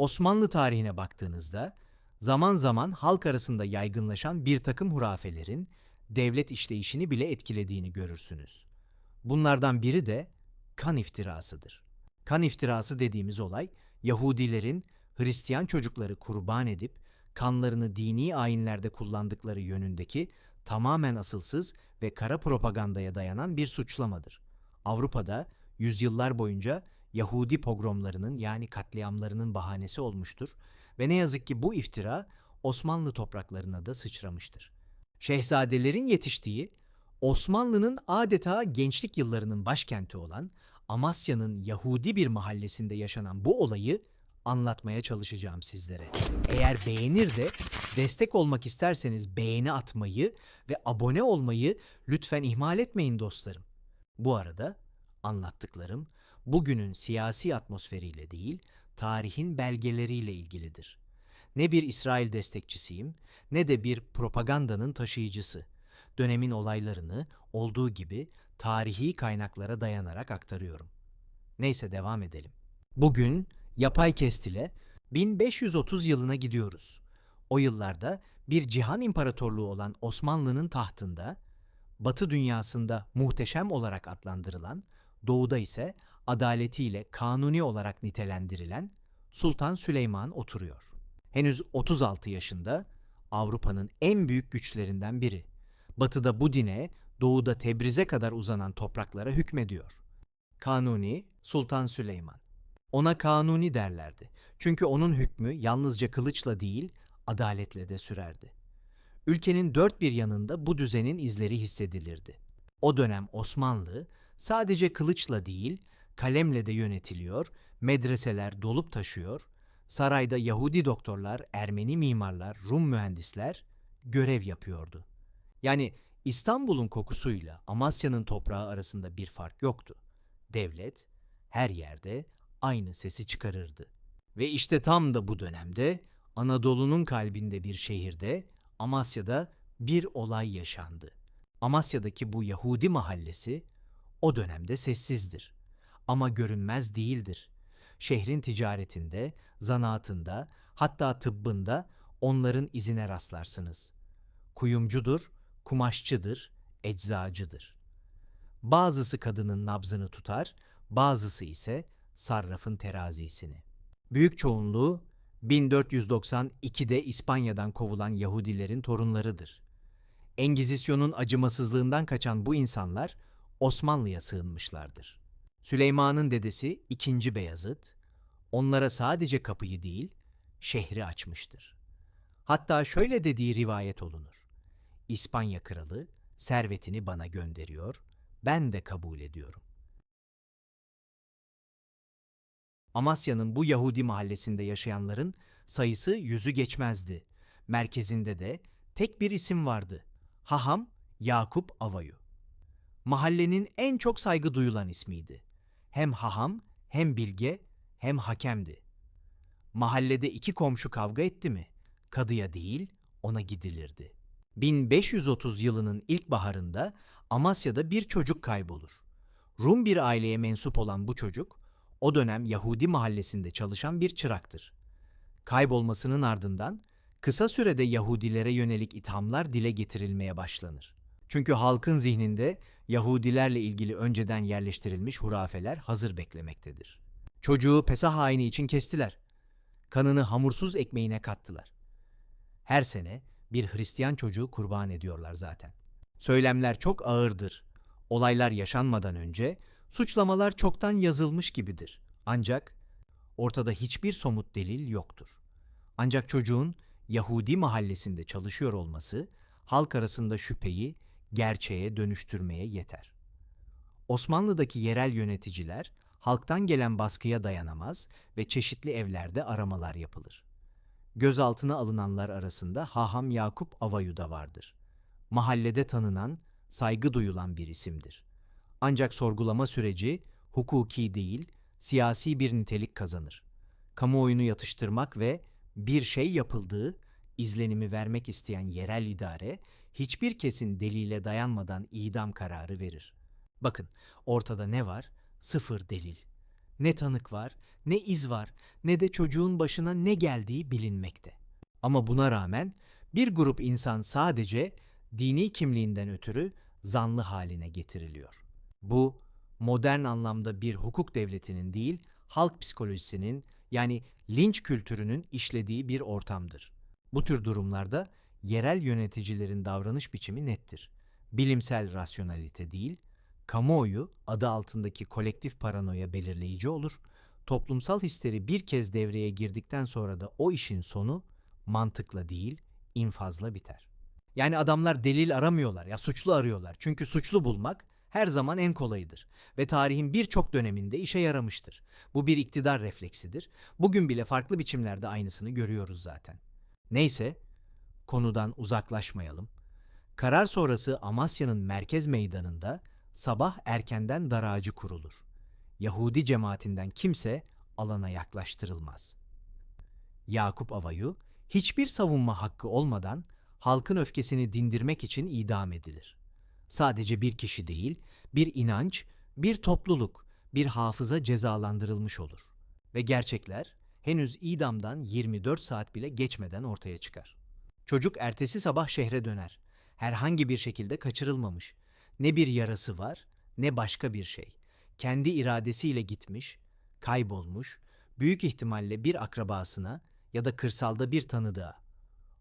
Osmanlı tarihine baktığınızda zaman zaman halk arasında yaygınlaşan bir takım hurafelerin devlet işleyişini bile etkilediğini görürsünüz. Bunlardan biri de kan iftirasıdır. Kan iftirası dediğimiz olay Yahudilerin Hristiyan çocukları kurban edip kanlarını dini ayinlerde kullandıkları yönündeki tamamen asılsız ve kara propagandaya dayanan bir suçlamadır. Avrupa'da yüzyıllar boyunca Yahudi pogromlarının yani katliamlarının bahanesi olmuştur ve ne yazık ki bu iftira Osmanlı topraklarına da sıçramıştır. Şehzadelerin yetiştiği Osmanlı'nın adeta gençlik yıllarının başkenti olan Amasya'nın Yahudi bir mahallesinde yaşanan bu olayı anlatmaya çalışacağım sizlere. Eğer beğenir de destek olmak isterseniz beğeni atmayı ve abone olmayı lütfen ihmal etmeyin dostlarım. Bu arada anlattıklarım bugünün siyasi atmosferiyle değil, tarihin belgeleriyle ilgilidir. Ne bir İsrail destekçisiyim ne de bir propagandanın taşıyıcısı. Dönemin olaylarını olduğu gibi tarihi kaynaklara dayanarak aktarıyorum. Neyse devam edelim. Bugün yapay kestile 1530 yılına gidiyoruz. O yıllarda bir cihan imparatorluğu olan Osmanlı'nın tahtında, Batı dünyasında muhteşem olarak adlandırılan, doğuda ise adaletiyle kanuni olarak nitelendirilen Sultan Süleyman oturuyor. Henüz 36 yaşında Avrupa'nın en büyük güçlerinden biri. Batıda Budine, doğuda Tebriz'e kadar uzanan topraklara hükmediyor. Kanuni Sultan Süleyman. Ona kanuni derlerdi. Çünkü onun hükmü yalnızca kılıçla değil, adaletle de sürerdi. Ülkenin dört bir yanında bu düzenin izleri hissedilirdi. O dönem Osmanlı sadece kılıçla değil, kalemle de yönetiliyor, medreseler dolup taşıyor, sarayda Yahudi doktorlar, Ermeni mimarlar, Rum mühendisler görev yapıyordu. Yani İstanbul'un kokusuyla Amasya'nın toprağı arasında bir fark yoktu. Devlet her yerde aynı sesi çıkarırdı. Ve işte tam da bu dönemde Anadolu'nun kalbinde bir şehirde Amasya'da bir olay yaşandı. Amasya'daki bu Yahudi mahallesi o dönemde sessizdir ama görünmez değildir. Şehrin ticaretinde, zanaatında, hatta tıbbında onların izine rastlarsınız. Kuyumcudur, kumaşçıdır, eczacıdır. Bazısı kadının nabzını tutar, bazısı ise sarrafın terazisini. Büyük çoğunluğu 1492'de İspanya'dan kovulan Yahudilerin torunlarıdır. Engizisyonun acımasızlığından kaçan bu insanlar Osmanlı'ya sığınmışlardır. Süleyman'ın dedesi 2. Beyazıt onlara sadece kapıyı değil, şehri açmıştır. Hatta şöyle dediği rivayet olunur. İspanya kralı servetini bana gönderiyor, ben de kabul ediyorum. Amasya'nın bu Yahudi mahallesinde yaşayanların sayısı yüzü geçmezdi. Merkezinde de tek bir isim vardı. Haham Yakup Avayu. Mahallenin en çok saygı duyulan ismiydi. Hem haham, hem bilge, hem hakemdi. Mahallede iki komşu kavga etti mi, kadıya değil, ona gidilirdi. 1530 yılının ilk baharında Amasya'da bir çocuk kaybolur. Rum bir aileye mensup olan bu çocuk, o dönem Yahudi mahallesinde çalışan bir çıraktır. Kaybolmasının ardından kısa sürede Yahudilere yönelik ithamlar dile getirilmeye başlanır. Çünkü halkın zihninde Yahudilerle ilgili önceden yerleştirilmiş hurafeler hazır beklemektedir. Çocuğu Pesah haini için kestiler. Kanını hamursuz ekmeğine kattılar. Her sene bir Hristiyan çocuğu kurban ediyorlar zaten. Söylemler çok ağırdır. Olaylar yaşanmadan önce suçlamalar çoktan yazılmış gibidir. Ancak ortada hiçbir somut delil yoktur. Ancak çocuğun Yahudi mahallesinde çalışıyor olması halk arasında şüpheyi gerçeğe dönüştürmeye yeter. Osmanlı'daki yerel yöneticiler halktan gelen baskıya dayanamaz ve çeşitli evlerde aramalar yapılır. Gözaltına alınanlar arasında Haham Yakup Avayu da vardır. Mahallede tanınan, saygı duyulan bir isimdir. Ancak sorgulama süreci hukuki değil, siyasi bir nitelik kazanır. Kamuoyunu yatıştırmak ve bir şey yapıldığı izlenimi vermek isteyen yerel idare hiçbir kesin delile dayanmadan idam kararı verir. Bakın ortada ne var? Sıfır delil. Ne tanık var, ne iz var, ne de çocuğun başına ne geldiği bilinmekte. Ama buna rağmen bir grup insan sadece dini kimliğinden ötürü zanlı haline getiriliyor. Bu modern anlamda bir hukuk devletinin değil, halk psikolojisinin yani linç kültürünün işlediği bir ortamdır. Bu tür durumlarda yerel yöneticilerin davranış biçimi nettir. Bilimsel rasyonalite değil, kamuoyu adı altındaki kolektif paranoya belirleyici olur. Toplumsal histeri bir kez devreye girdikten sonra da o işin sonu mantıkla değil, infazla biter. Yani adamlar delil aramıyorlar ya suçlu arıyorlar. Çünkü suçlu bulmak her zaman en kolayıdır ve tarihin birçok döneminde işe yaramıştır. Bu bir iktidar refleksidir. Bugün bile farklı biçimlerde aynısını görüyoruz zaten. Neyse, konudan uzaklaşmayalım. Karar sonrası Amasya'nın merkez meydanında sabah erkenden dar ağacı kurulur. Yahudi cemaatinden kimse alana yaklaştırılmaz. Yakup Avayu hiçbir savunma hakkı olmadan halkın öfkesini dindirmek için idam edilir. Sadece bir kişi değil, bir inanç, bir topluluk, bir hafıza cezalandırılmış olur. Ve gerçekler henüz idamdan 24 saat bile geçmeden ortaya çıkar. Çocuk ertesi sabah şehre döner. Herhangi bir şekilde kaçırılmamış. Ne bir yarası var, ne başka bir şey. Kendi iradesiyle gitmiş, kaybolmuş, büyük ihtimalle bir akrabasına ya da kırsalda bir tanıdığa.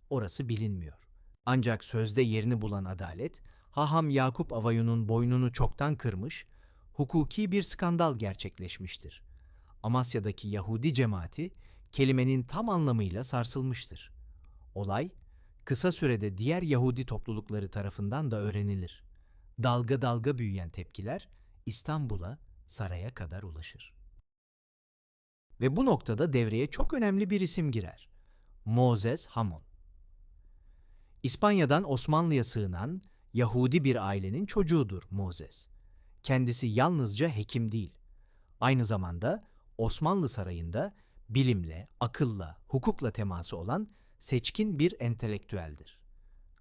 Orası bilinmiyor. Ancak sözde yerini bulan adalet, Haham Yakup Avayu'nun boynunu çoktan kırmış, hukuki bir skandal gerçekleşmiştir. Amasya'daki Yahudi cemaati kelimenin tam anlamıyla sarsılmıştır. Olay kısa sürede diğer Yahudi toplulukları tarafından da öğrenilir. Dalga dalga büyüyen tepkiler İstanbul'a, saraya kadar ulaşır. Ve bu noktada devreye çok önemli bir isim girer. Moses Hamon. İspanya'dan Osmanlı'ya sığınan Yahudi bir ailenin çocuğudur Moses. Kendisi yalnızca hekim değil. Aynı zamanda Osmanlı sarayında bilimle, akılla, hukukla teması olan seçkin bir entelektüeldir.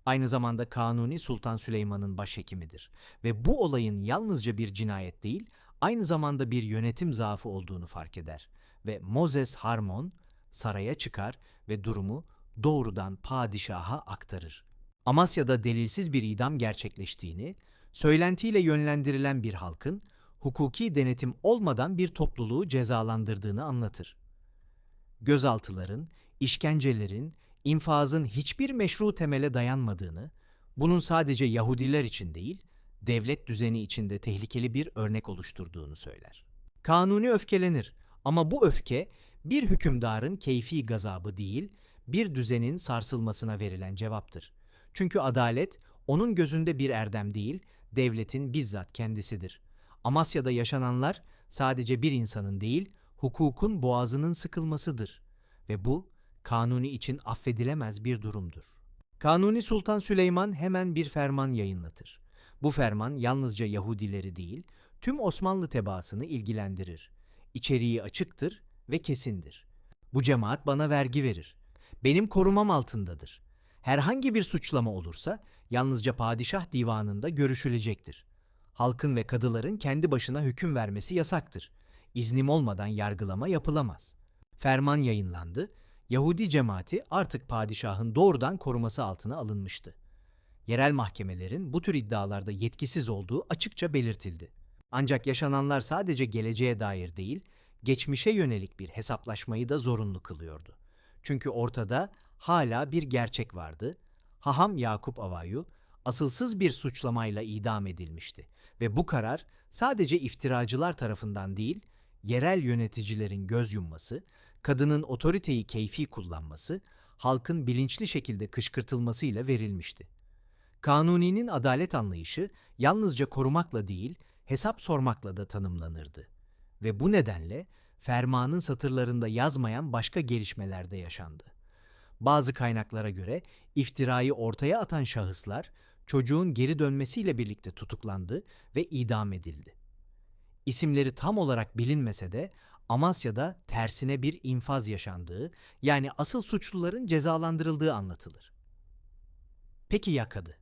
Aynı zamanda Kanuni Sultan Süleyman'ın başhekimidir ve bu olayın yalnızca bir cinayet değil, aynı zamanda bir yönetim zaafı olduğunu fark eder ve Moses Harmon saraya çıkar ve durumu doğrudan padişaha aktarır. Amasya'da delilsiz bir idam gerçekleştiğini, söylentiyle yönlendirilen bir halkın hukuki denetim olmadan bir topluluğu cezalandırdığını anlatır. Gözaltıların, işkencelerin, infazın hiçbir meşru temele dayanmadığını, bunun sadece Yahudiler için değil, devlet düzeni içinde tehlikeli bir örnek oluşturduğunu söyler. Kanuni öfkelenir ama bu öfke bir hükümdarın keyfi gazabı değil, bir düzenin sarsılmasına verilen cevaptır. Çünkü adalet onun gözünde bir erdem değil, devletin bizzat kendisidir. Amasya'da yaşananlar sadece bir insanın değil, hukukun boğazının sıkılmasıdır ve bu Kanuni için affedilemez bir durumdur. Kanuni Sultan Süleyman hemen bir ferman yayınlatır. Bu ferman yalnızca Yahudileri değil, tüm Osmanlı tebaasını ilgilendirir. İçeriği açıktır ve kesindir. Bu cemaat bana vergi verir. Benim korumam altındadır. Herhangi bir suçlama olursa yalnızca padişah divanında görüşülecektir. Halkın ve kadıların kendi başına hüküm vermesi yasaktır. İznim olmadan yargılama yapılamaz. Ferman yayınlandı. Yahudi cemaati artık padişahın doğrudan koruması altına alınmıştı. Yerel mahkemelerin bu tür iddialarda yetkisiz olduğu açıkça belirtildi. Ancak yaşananlar sadece geleceğe dair değil, geçmişe yönelik bir hesaplaşmayı da zorunlu kılıyordu. Çünkü ortada hala bir gerçek vardı. Haham Yakup Avayu asılsız bir suçlamayla idam edilmişti ve bu karar sadece iftiracılar tarafından değil, yerel yöneticilerin göz yumması, kadının otoriteyi keyfi kullanması, halkın bilinçli şekilde kışkırtılmasıyla verilmişti. Kanuni'nin adalet anlayışı yalnızca korumakla değil, hesap sormakla da tanımlanırdı. Ve bu nedenle fermanın satırlarında yazmayan başka gelişmeler de yaşandı. Bazı kaynaklara göre iftirayı ortaya atan şahıslar çocuğun geri dönmesiyle birlikte tutuklandı ve idam edildi. İsimleri tam olarak bilinmese de Amasya'da tersine bir infaz yaşandığı, yani asıl suçluların cezalandırıldığı anlatılır. Peki ya kadı?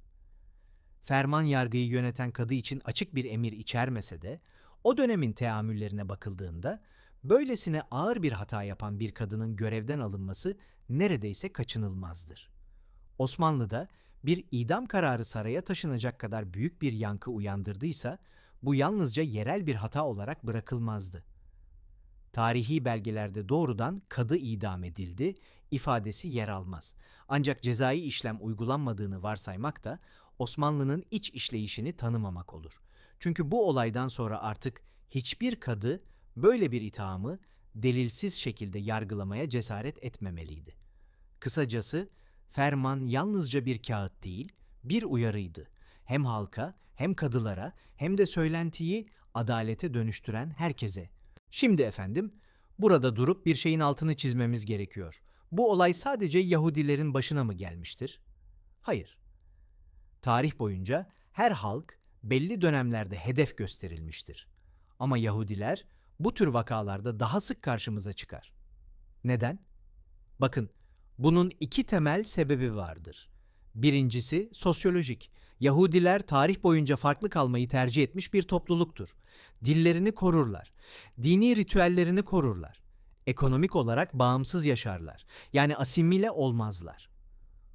Ferman yargıyı yöneten kadı için açık bir emir içermese de o dönemin teamüllerine bakıldığında böylesine ağır bir hata yapan bir kadının görevden alınması neredeyse kaçınılmazdır. Osmanlı'da bir idam kararı saraya taşınacak kadar büyük bir yankı uyandırdıysa bu yalnızca yerel bir hata olarak bırakılmazdı. Tarihi belgelerde doğrudan kadı idam edildi ifadesi yer almaz. Ancak cezai işlem uygulanmadığını varsaymak da Osmanlı'nın iç işleyişini tanımamak olur. Çünkü bu olaydan sonra artık hiçbir kadı böyle bir ithamı delilsiz şekilde yargılamaya cesaret etmemeliydi. Kısacası ferman yalnızca bir kağıt değil, bir uyarıydı. Hem halka, hem kadılara, hem de söylentiyi adalete dönüştüren herkese. Şimdi efendim, burada durup bir şeyin altını çizmemiz gerekiyor. Bu olay sadece Yahudilerin başına mı gelmiştir? Hayır. Tarih boyunca her halk belli dönemlerde hedef gösterilmiştir. Ama Yahudiler bu tür vakalarda daha sık karşımıza çıkar. Neden? Bakın, bunun iki temel sebebi vardır. Birincisi sosyolojik. Yahudiler tarih boyunca farklı kalmayı tercih etmiş bir topluluktur. Dillerini korurlar. Dini ritüellerini korurlar. Ekonomik olarak bağımsız yaşarlar. Yani asimile olmazlar.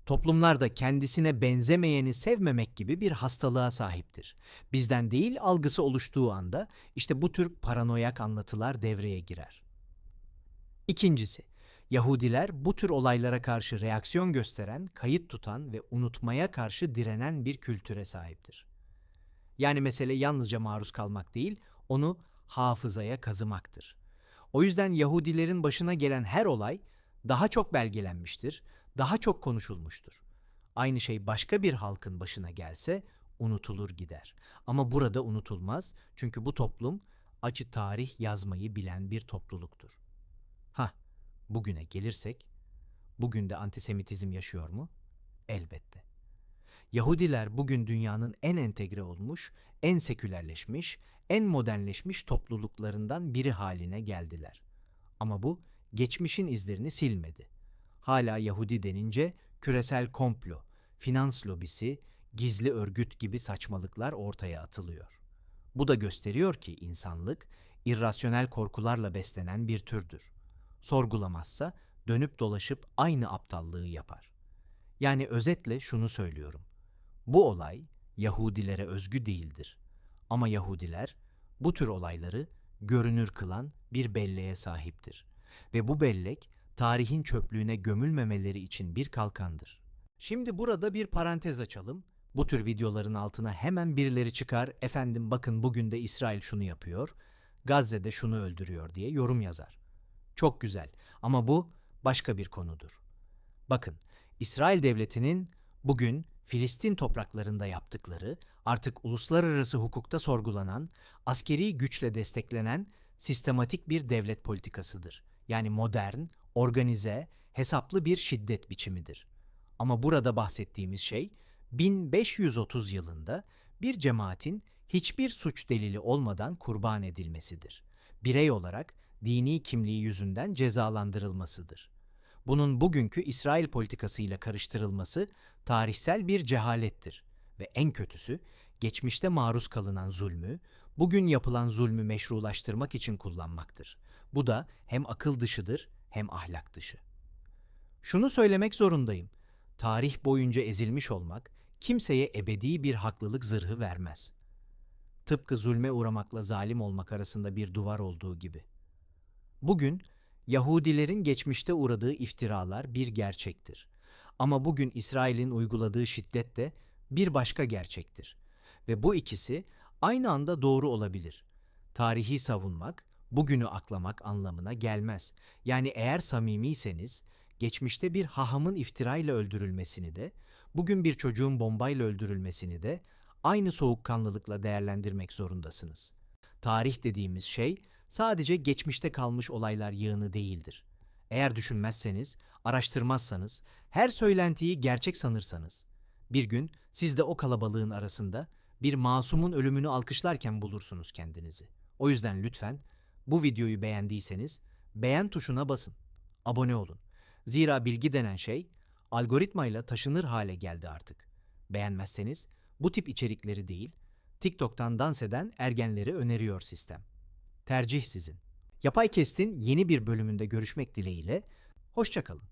Toplumlar da kendisine benzemeyeni sevmemek gibi bir hastalığa sahiptir. Bizden değil algısı oluştuğu anda işte bu tür paranoyak anlatılar devreye girer. İkincisi, Yahudiler bu tür olaylara karşı reaksiyon gösteren, kayıt tutan ve unutmaya karşı direnen bir kültüre sahiptir. Yani mesele yalnızca maruz kalmak değil, onu hafızaya kazımaktır. O yüzden Yahudilerin başına gelen her olay daha çok belgelenmiştir, daha çok konuşulmuştur. Aynı şey başka bir halkın başına gelse unutulur gider. Ama burada unutulmaz çünkü bu toplum acı tarih yazmayı bilen bir topluluktur. Ha, bugüne gelirsek, bugün de antisemitizm yaşıyor mu? Elbette. Yahudiler bugün dünyanın en entegre olmuş, en sekülerleşmiş, en modernleşmiş topluluklarından biri haline geldiler. Ama bu geçmişin izlerini silmedi. Hala Yahudi denince küresel komplo, finans lobisi, gizli örgüt gibi saçmalıklar ortaya atılıyor. Bu da gösteriyor ki insanlık irrasyonel korkularla beslenen bir türdür. Sorgulamazsa dönüp dolaşıp aynı aptallığı yapar. Yani özetle şunu söylüyorum. Bu olay Yahudilere özgü değildir. Ama Yahudiler bu tür olayları görünür kılan bir belleğe sahiptir. Ve bu bellek tarihin çöplüğüne gömülmemeleri için bir kalkandır. Şimdi burada bir parantez açalım. Bu tür videoların altına hemen birileri çıkar, efendim bakın bugün de İsrail şunu yapıyor, Gazze'de şunu öldürüyor diye yorum yazar. Çok güzel ama bu başka bir konudur. Bakın, İsrail devletinin bugün Filistin topraklarında yaptıkları, artık uluslararası hukukta sorgulanan, askeri güçle desteklenen sistematik bir devlet politikasıdır. Yani modern, organize, hesaplı bir şiddet biçimidir. Ama burada bahsettiğimiz şey 1530 yılında bir cemaatin hiçbir suç delili olmadan kurban edilmesidir. Birey olarak dini kimliği yüzünden cezalandırılmasıdır. Bunun bugünkü İsrail politikasıyla karıştırılması tarihsel bir cehalettir ve en kötüsü geçmişte maruz kalınan zulmü, bugün yapılan zulmü meşrulaştırmak için kullanmaktır. Bu da hem akıl dışıdır hem ahlak dışı. Şunu söylemek zorundayım. Tarih boyunca ezilmiş olmak kimseye ebedi bir haklılık zırhı vermez. Tıpkı zulme uğramakla zalim olmak arasında bir duvar olduğu gibi. Bugün Yahudilerin geçmişte uğradığı iftiralar bir gerçektir. Ama bugün İsrail'in uyguladığı şiddet de bir başka gerçektir. Ve bu ikisi aynı anda doğru olabilir. Tarihi savunmak, bugünü aklamak anlamına gelmez. Yani eğer samimiyseniz, geçmişte bir hahamın iftirayla öldürülmesini de, bugün bir çocuğun bombayla öldürülmesini de aynı soğukkanlılıkla değerlendirmek zorundasınız. Tarih dediğimiz şey sadece geçmişte kalmış olaylar yığını değildir. Eğer düşünmezseniz, araştırmazsanız, her söylentiyi gerçek sanırsanız, bir gün siz de o kalabalığın arasında bir masumun ölümünü alkışlarken bulursunuz kendinizi. O yüzden lütfen bu videoyu beğendiyseniz beğen tuşuna basın. Abone olun. Zira bilgi denen şey algoritmayla taşınır hale geldi artık. Beğenmezseniz bu tip içerikleri değil, TikTok'tan dans eden ergenleri öneriyor sistem. Tercih sizin. Yapay Kest'in yeni bir bölümünde görüşmek dileğiyle, hoşçakalın.